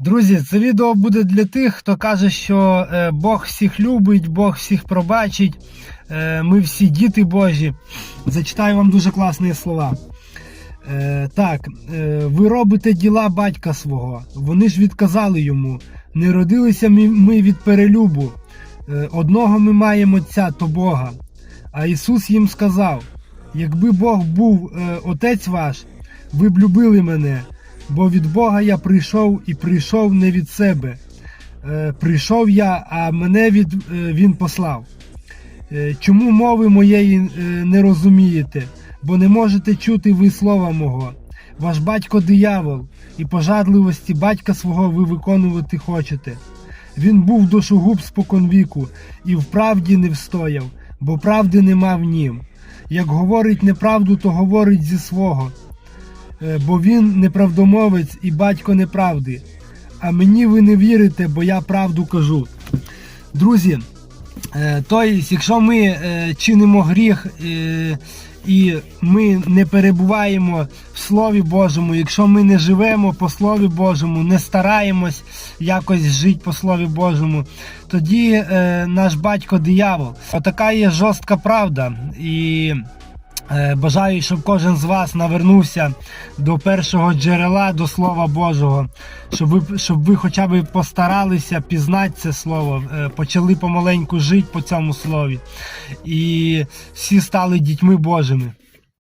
Друзі, це відео буде для тих, хто каже, що е, Бог всіх любить, Бог всіх пробачить. е, Ми всі діти Божі. Зачитаю вам дуже класні слова. Е, Так, ви робите діла батька свого. Вони ж відказали йому. Не родилися ми- від перелюбу. Одного ми маємо Отця, то Бога. А Ісус їм сказав: якби Бог був Отець ваш, ви б любили мене, бо від Бога я прийшов і прийшов не від себе. Е, Прийшов я, а мене від, е, Він послав. Е, Чому мови моєї не розумієте? Бо не можете чути ви слова мого. Ваш батько диявол, і пожадливості батька свого ви виконувати хочете. Він був душогуб споконвіку, і в правді не встояв, бо правди нема в нім. Як говорить неправду, то говорить зі свого, бо він неправдомовець і батько неправди. А мені ви не вірите, бо я правду кажу. Друзі, Е, Тобто, якщо ми е, чинимо гріх е, і ми не перебуваємо в Слові Божому, якщо ми не живемо по Слові Божому, не стараємось якось жити по Слові Божому, тоді е, наш батько диявол. Отака є жорстка правда. І Е, Бажаю, щоб кожен з вас навернувся до першого джерела, до Слова Божого, щоб ви, щоб ви хоча б постаралися пізнати це слово, е, почали помаленьку жити по цьому слові. І всі стали дітьми Божими.